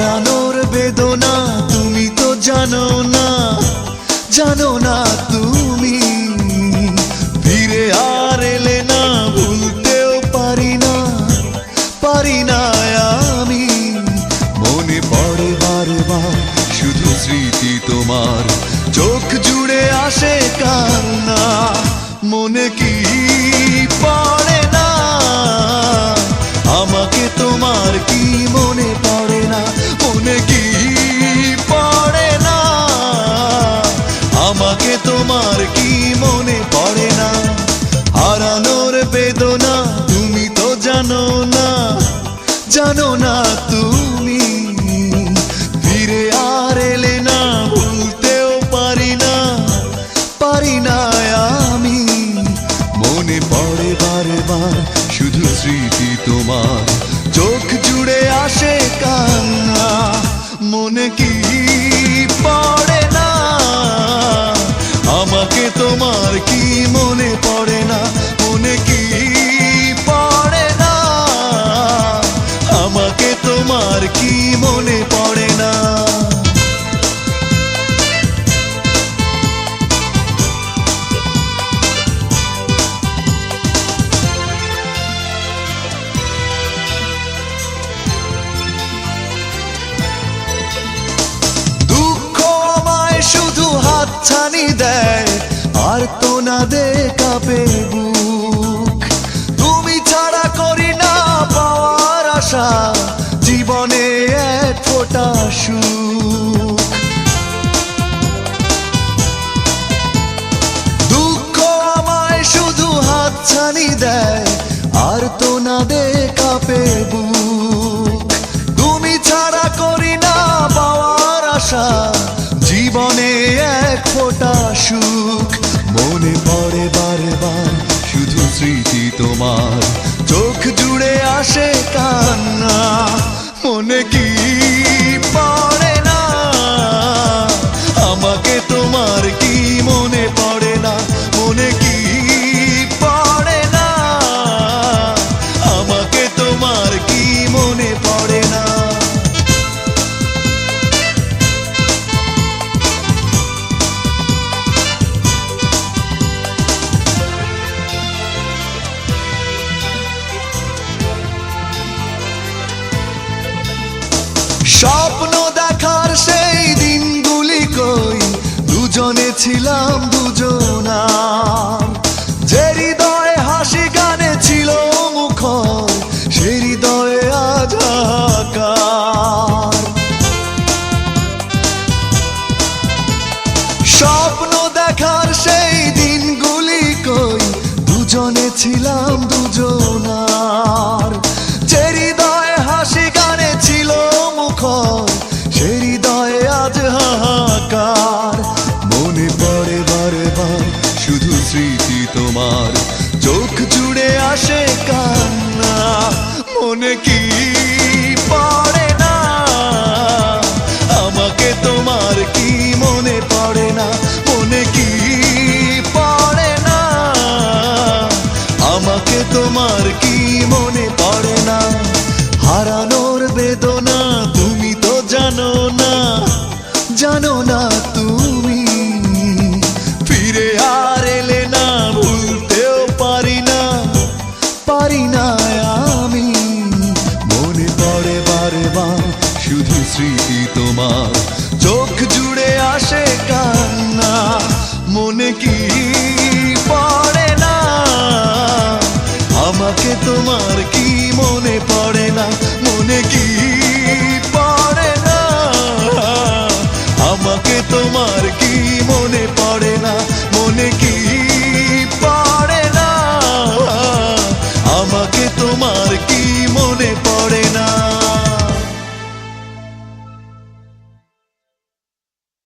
হারানোর বেদনা তুমি তো জানো না জানো না তুমি। ফিরে আর এলে না, ভুলতেও পারি না পারি না আমি। মনে পড়ে বারবার শুধু স্মৃতি তোমার, চোখ জুড়ে আসে কান্না, মনে কি পারি না আমি। মনে পড়ে বারে বার শুধু স্মৃতি তোমার। চোখ জুড়ে আসে কান্না, মনে কি পড়ে না? আমাকে তোমার কি মনে পড়ে না? মনে কি পড়ে না? আমাকে তোমার কি মনে পড়ে पानी दे। और तो ना दे कापे बू। মনে ছিলাম দুজনার যে হৃদয়ে হাসি গানে ছিল মুখর, সে হৃদয়ে আজ স্বপ্ন দেখার সেই দিনগুলি কই? দুজনে ছিলাম দুজনার তোমার কি মনে পড়ে না? হারানোর বেদনা তুমি তো জানো না। জানো না তুমি। ফিরে আর এলে না, ভুলতেও পারি না। পারি না আমি। মনে পড়ে বারে শুধু স্মৃতি তোমার। চোখ জুড়ে আসে কান্না। মনে কি